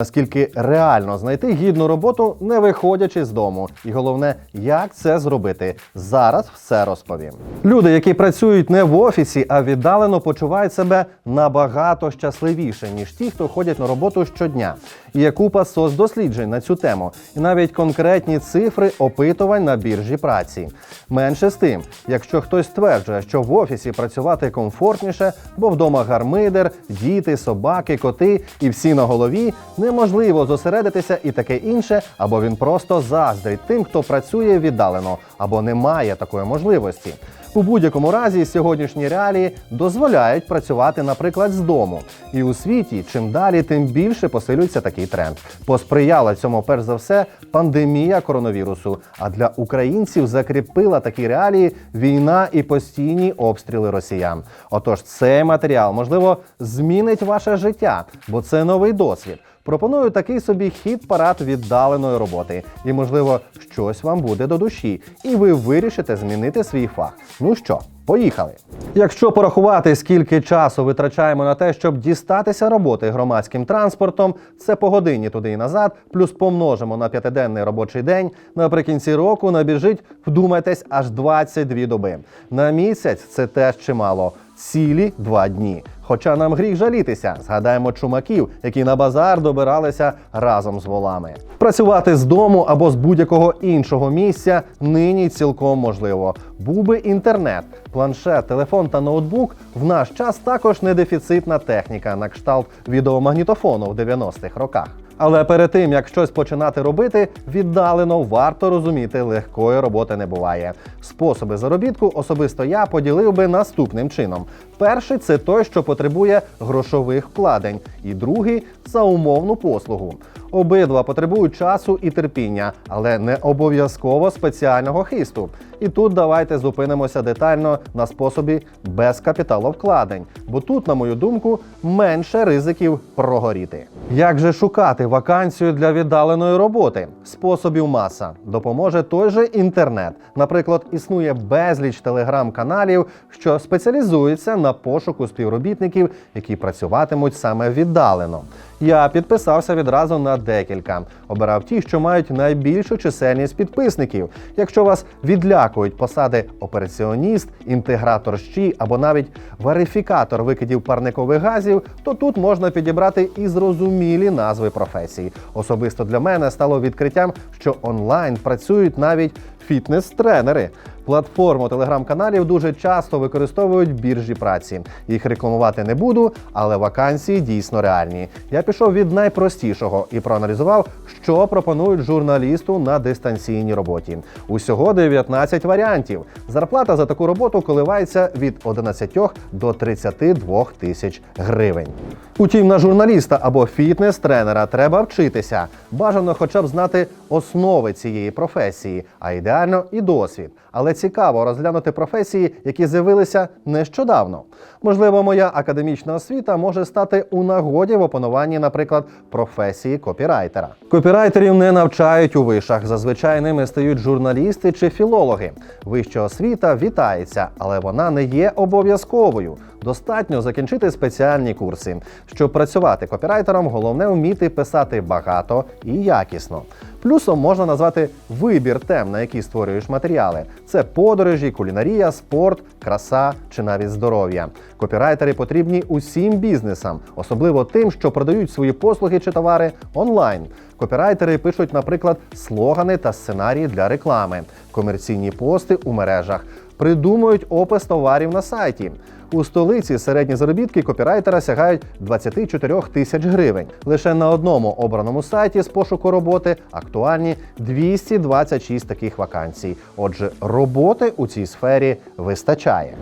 Наскільки реально знайти гідну роботу, не виходячи з дому, і головне, як це зробити. Зараз все розповім. Люди, які працюють не в офісі, а віддалено почувають себе набагато щасливіше, ніж ті, хто ходять на роботу щодня. Є купа соцдосліджень на цю тему, і навіть конкретні цифри опитувань на біржі праці. Менше з тим, якщо хтось стверджує, що в офісі працювати комфортніше, бо вдома гармидер, діти, собаки, коти і всі на голові, неможливо зосередитися і таке інше, або він просто заздрить тим, хто працює віддалено, або не має такої можливості. У будь-якому разі сьогоднішні реалії дозволяють працювати, наприклад, з дому. І у світі чим далі, тим більше посилюється такий тренд. Посприяла цьому перш за все пандемія коронавірусу. А для українців закріпила такі реалії війна і постійні обстріли росіян. Отож, цей матеріал можливо змінить ваше життя, бо це новий досвід. Пропоную такий собі хід парад віддаленої роботи, і можливо щось вам буде до душі, і ви вирішите змінити свій фах. Ну що, поїхали. Якщо порахувати, скільки часу витрачаємо на те, щоб дістатися роботи громадським транспортом, це по годині туди і назад, плюс помножимо на п'ятиденний робочий день. Наприкінці року набіжить, вдумайтесь, аж 22 доби. На місяць це теж чимало. Цілі два дні. Хоча нам гріх жалітися, згадаємо чумаків, які на базар добиралися разом з волами. Працювати з дому або з будь-якого іншого місця нині цілком можливо. Був би інтернет, планшет, телефон та ноутбук в наш час також не дефіцитна техніка на кшталт відеомагнітофону в 90-х роках. Але перед тим як щось починати робити, віддалено варто розуміти, легкої роботи не буває. Способи заробітку особисто я поділив би наступним чином: перший це той, що потребує грошових вкладень, і другий за умовну послугу. Обидва потребують часу і терпіння, але не обов'язково спеціального хисту. І тут давайте зупинимося детально на способі без капіталовкладень, бо тут, на мою думку, менше ризиків прогоріти. Як же шукати вакансію для віддаленої роботи? Способів маса допоможе той же інтернет. Наприклад, існує безліч телеграм-каналів, що спеціалізуються на пошуку співробітників, які працюватимуть саме віддалено. Я підписався відразу на декілька, обирав ті, що мають найбільшу чисельність підписників. Якщо вас відлякують посади операціоніст, інтегратор щі або навіть верифікатор викидів парникових газів, то тут можна підібрати і зрозумілі назви професій. Особисто для мене стало відкриттям, що онлайн працюють навіть фітнес-тренери. Платформу телеграм-каналів дуже часто використовують біржі праці. Їх рекламувати не буду, але вакансії дійсно реальні. Я пішов від найпростішого і проаналізував, що пропонують журналісту на дистанційній роботі. Усього 19 варіантів. Зарплата за таку роботу коливається від 11 до 32 тисяч гривень. Утім, на журналіста або фітнес-тренера треба вчитися. Бажано хоча б знати основи цієї професії, а ідеально і досвід. Але цікаво розглянути професії, які з'явилися нещодавно. Можливо, моя академічна освіта може стати у нагоді в опануванні, наприклад, професії копірайтера. Копірайтерів не навчають у вишах. Зазвичай ними стають журналісти чи філологи. Вища освіта вітається, але вона не є обов'язковою. Достатньо закінчити спеціальні курси. Щоб працювати копірайтером, головне вміти писати багато і якісно. Плюсом можна назвати вибір тем, на які створюєш матеріали. Це подорожі, кулінарія, спорт, краса чи навіть здоров'я. Копірайтери потрібні усім бізнесам, особливо тим, що продають свої послуги чи товари онлайн. Копірайтери пишуть, наприклад, слогани та сценарії для реклами, комерційні пости у мережах, придумують опис товарів на сайті. У столиці середні заробітки копірайтера сягають 24 тисяч гривень. Лише на одному обраному сайті з пошуку роботи актуальні 226 таких вакансій. Отже, роботи у цій сфері вистачає.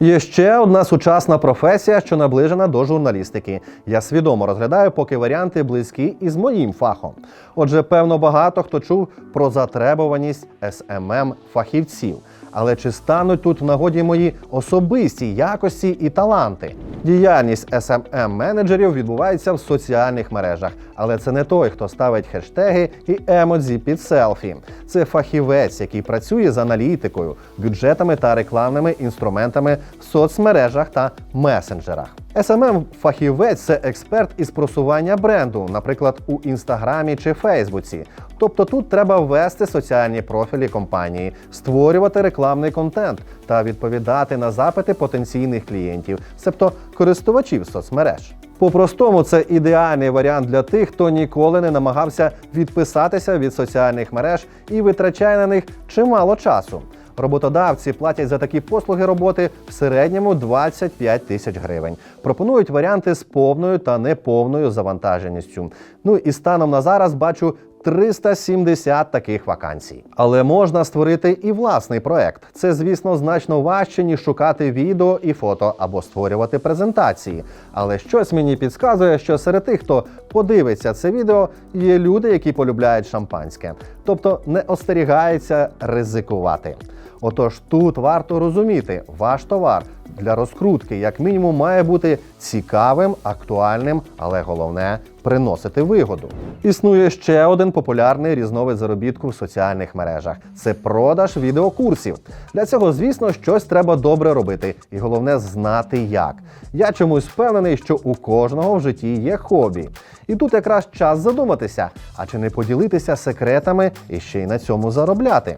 Є ще одна сучасна професія, що наближена до журналістики. Я свідомо розглядаю поки варіанти близькі із моїм фахом. Отже, певно, багато хто чув про затребуваність smm фахівців. Але чи стануть тут в нагоді мої особисті якості і таланти? Діяльність smm менеджерів відбувається в соціальних мережах, але це не той, хто ставить хештеги і емодзі під селфі. Це фахівець, який працює з аналітикою, бюджетами та рекламними інструментами в соцмережах та месенджерах. Smm фахівець це експерт із просування бренду, наприклад, у інстаграмі чи Фейсбуці. Тобто тут треба ввести соціальні профілі компанії, створювати рекламний контент та відповідати на запити потенційних клієнтів, себто користувачів соцмереж. По-простому, це ідеальний варіант для тих, хто ніколи не намагався відписатися від соціальних мереж і витрачає на них чимало часу. Роботодавці платять за такі послуги роботи в середньому 25 тисяч гривень. Пропонують варіанти з повною та неповною завантаженістю. Ну і станом на зараз бачу 370 таких вакансій. Але можна створити і власний проект. Це, звісно, значно важче, ніж шукати відео і фото або створювати презентації. Але щось мені підказує, що серед тих, хто подивиться це відео, є люди, які полюбляють шампанське, тобто не остерігаються ризикувати. Отож, тут варто розуміти, ваш товар для розкрутки, як мінімум, має бути цікавим, актуальним, але головне приносити вигоду. Існує ще один популярний різновид заробітку в соціальних мережах це продаж відеокурсів. Для цього, звісно, щось треба добре робити, і головне знати як. Я чомусь впевнений, що у кожного в житті є хобі. І тут якраз час задуматися, а чи не поділитися секретами і ще й на цьому заробляти.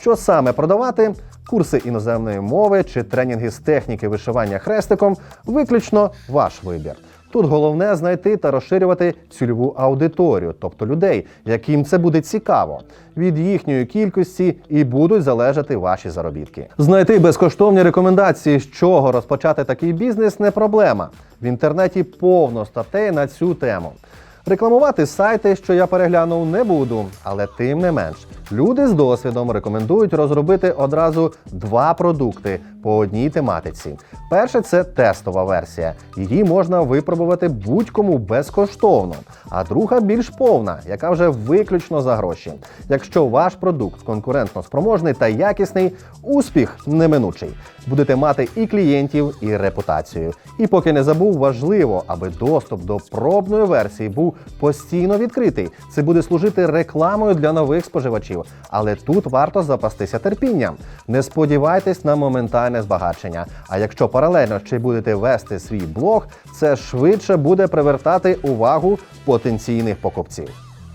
Що саме продавати? Курси іноземної мови чи тренінги з техніки вишивання хрестиком виключно ваш вибір. Тут головне знайти та розширювати цільову аудиторію, тобто людей, яким це буде цікаво. Від їхньої кількості і будуть залежати ваші заробітки. Знайти безкоштовні рекомендації, з чого розпочати такий бізнес, не проблема. В інтернеті повно статей на цю тему. Рекламувати сайти, що я переглянув, не буду, але тим не менш, люди з досвідом рекомендують розробити одразу два продукти по одній тематиці. Перше це тестова версія. Її можна випробувати будь-кому безкоштовно. А друга більш повна, яка вже виключно за гроші. Якщо ваш продукт конкурентно спроможний та якісний, успіх неминучий. Будете мати і клієнтів, і репутацію. І поки не забув, важливо, аби доступ до пробної версії був постійно відкритий. Це буде служити рекламою для нових споживачів. Але тут варто запастися терпінням. Не сподівайтесь на моментальне збагачення. А якщо паралельно ще будете вести свій блог, це швидше буде привертати увагу потенційних покупців.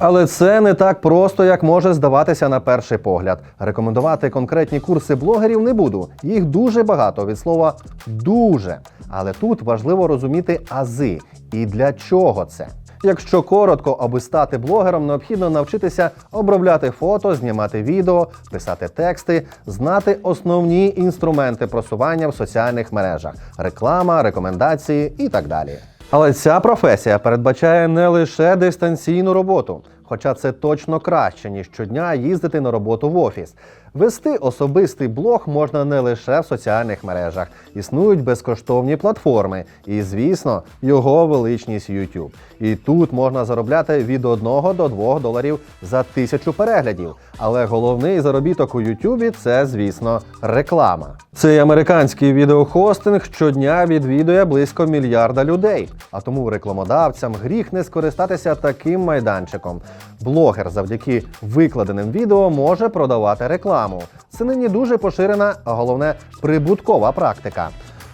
Але це не так просто, як може здаватися на перший погляд. Рекомендувати конкретні курси блогерів не буду. Їх дуже багато від слова дуже. Але тут важливо розуміти ази і для чого це. Якщо коротко, аби стати блогером, необхідно навчитися обробляти фото, знімати відео, писати тексти, знати основні інструменти просування в соціальних мережах, реклама, рекомендації і так далі. Але ця професія передбачає не лише дистанційну роботу, хоча це точно краще, ніж щодня їздити на роботу в офіс. Вести особистий блог можна не лише в соціальних мережах, існують безкоштовні платформи, і, звісно, його величність YouTube. І тут можна заробляти від 1 до 2 доларів за тисячу переглядів. Але головний заробіток у YouTube – це, звісно, реклама. Цей американський відеохостинг щодня відвідує близько мільярда людей. А тому рекламодавцям гріх не скористатися таким майданчиком. Блогер завдяки викладеним відео може продавати рекламу. Це нині дуже поширена, а головне прибуткова практика.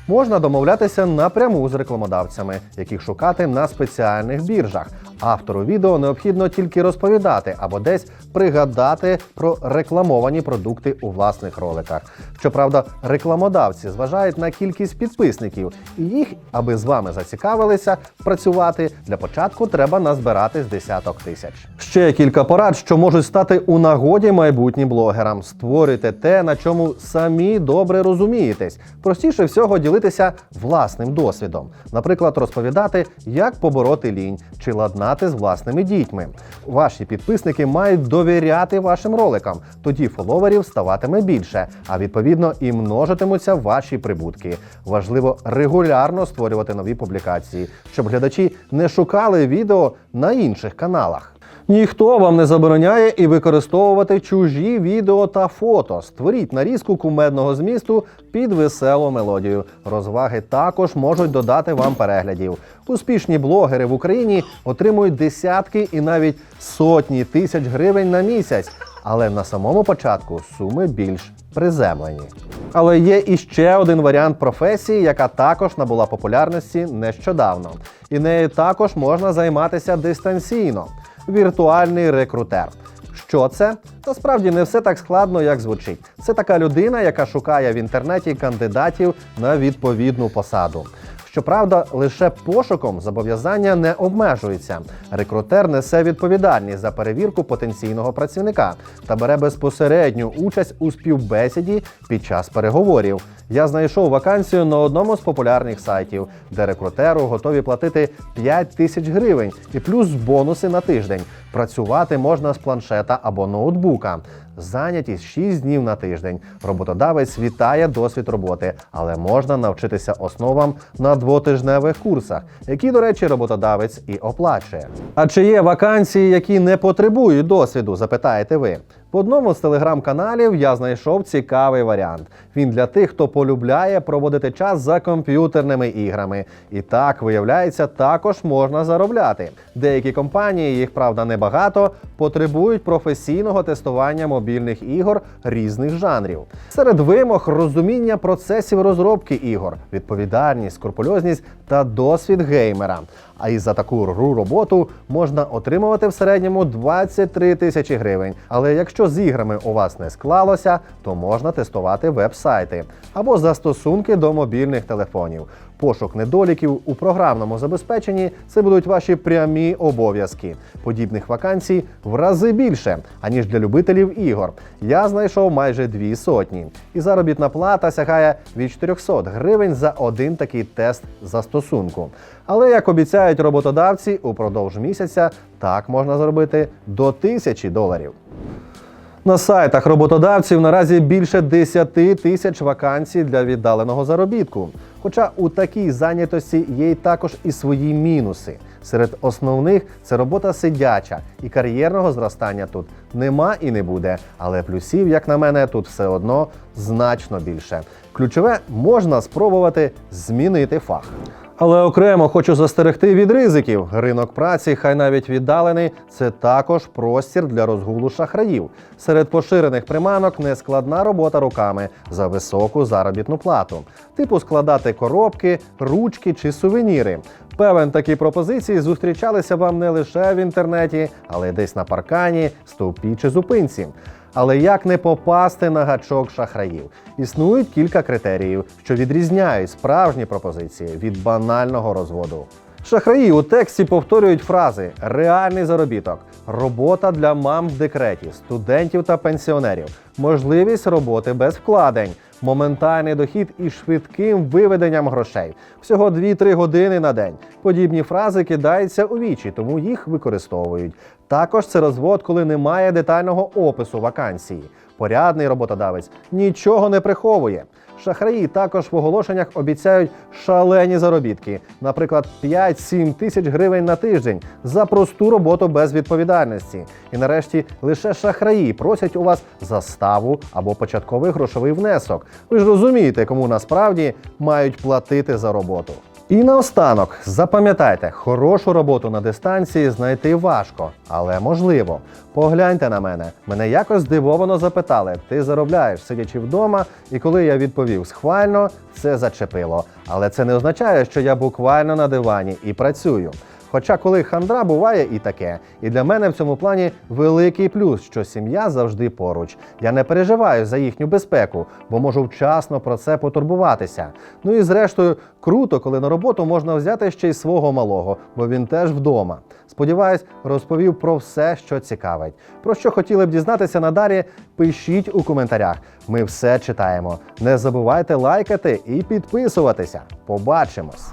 Можна домовлятися напряму з рекламодавцями, яких шукати на спеціальних біржах. Автору відео необхідно тільки розповідати або десь пригадати про рекламовані продукти у власних роликах. Щоправда, рекламодавці зважають на кількість підписників, і їх, аби з вами зацікавилися працювати, для початку треба назбирати з десяток тисяч. Ще кілька порад, що можуть стати у нагоді майбутнім блогерам. Створюйте те, на чому самі добре розумієтесь. Простіше всього ділитися власним досвідом. Наприклад, розповідати, як побороти лінь чи ладнати з власними дітьми. Ваші підписники мають довіряти вашим роликам. Тоді фоловерів ставатиме більше, а відповідно і множитимуться ваші прибутки. Важливо регулярно створювати нові публікації, щоб глядачі не шукали відео на інших каналах. Ніхто вам не забороняє і використовувати чужі відео та фото. Створіть нарізку кумедного змісту під веселу мелодію. Розваги також можуть додати вам переглядів. Успішні блогери в Україні отримують десятки і навіть сотні тисяч гривень на місяць, але на самому початку суми більш приземлені. Але є іще один варіант професії, яка також набула популярності нещодавно. І нею також можна займатися дистанційно. Віртуальний рекрутер. Що це? Насправді не все так складно, як звучить. Це така людина, яка шукає в інтернеті кандидатів на відповідну посаду. Щоправда, лише пошуком зобов'язання не обмежується. Рекрутер несе відповідальність за перевірку потенційного працівника та бере безпосередню участь у співбесіді під час переговорів. Я знайшов вакансію на одному з популярних сайтів, де рекрутеру готові платити 5 тисяч гривень і плюс бонуси на тиждень. Працювати можна з планшета або ноутбука. Зайнятість 6 днів на тиждень. Роботодавець вітає досвід роботи, але можна навчитися основам на двотижневих курсах, які, до речі, роботодавець і оплачує. А чи є вакансії, які не потребують досвіду? Запитаєте ви. В одному з телеграм-каналів я знайшов цікавий варіант. Він для тих, хто полюбляє проводити час за комп'ютерними іграми. І так, виявляється, також можна заробляти. Деякі компанії, їх правда небагато, потребують професійного тестування мобільних ігор різних жанрів. Серед вимог розуміння процесів розробки ігор, відповідальність, скрупульозність та досвід геймера. А і за таку ру роботу можна отримувати в середньому 23 тисячі гривень. Але якщо з іграми у вас не склалося, то можна тестувати веб-сайти або застосунки до мобільних телефонів. Пошук недоліків у програмному забезпеченні це будуть ваші прямі обов'язки. Подібних вакансій в рази більше, аніж для любителів ігор. Я знайшов майже дві сотні. І заробітна плата сягає від 400 гривень за один такий тест застосунку. Але як обіцяють роботодавці, упродовж місяця так можна зробити до тисячі доларів. На сайтах роботодавців наразі більше 10 тисяч вакансій для віддаленого заробітку. Хоча у такій зайнятості є й також і свої мінуси. Серед основних це робота сидяча, і кар'єрного зростання тут нема і не буде. Але плюсів, як на мене, тут все одно значно більше. Ключове можна спробувати змінити фах. Але окремо хочу застерегти від ризиків. Ринок праці, хай навіть віддалений, це також простір для розгулу шахраїв. Серед поширених приманок нескладна робота руками за високу заробітну плату, типу складати коробки, ручки чи сувеніри. Певен такі пропозиції зустрічалися вам не лише в інтернеті, але й десь на паркані, стовпі чи зупинці. Але як не попасти на гачок шахраїв? Існують кілька критеріїв, що відрізняють справжні пропозиції від банального розводу. Шахраї у тексті повторюють фрази реальний заробіток, робота для мам в декреті, студентів та пенсіонерів, можливість роботи без вкладень, моментальний дохід і швидким виведенням грошей. Всього 2-3 години на день. Подібні фрази кидаються у вічі, тому їх використовують. Також це розвод, коли немає детального опису вакансії. Порядний роботодавець нічого не приховує. Шахраї також в оголошеннях обіцяють шалені заробітки, наприклад, 5-7 тисяч гривень на тиждень за просту роботу без відповідальності. І нарешті лише шахраї просять у вас заставу або початковий грошовий внесок. Ви ж розумієте, кому насправді мають платити за роботу. І наостанок, запам'ятайте, хорошу роботу на дистанції знайти важко, але можливо. Погляньте на мене. Мене якось здивовано запитали: ти заробляєш, сидячи вдома, і коли я відповів схвально, це зачепило. Але це не означає, що я буквально на дивані і працюю. Хоча, коли хандра буває і таке, і для мене в цьому плані великий плюс, що сім'я завжди поруч. Я не переживаю за їхню безпеку, бо можу вчасно про це потурбуватися. Ну і зрештою, круто, коли на роботу можна взяти ще й свого малого, бо він теж вдома. Сподіваюсь, розповів про все, що цікавить. Про що хотіли б дізнатися надалі, пишіть у коментарях. Ми все читаємо. Не забувайте лайкати і підписуватися. Побачимось!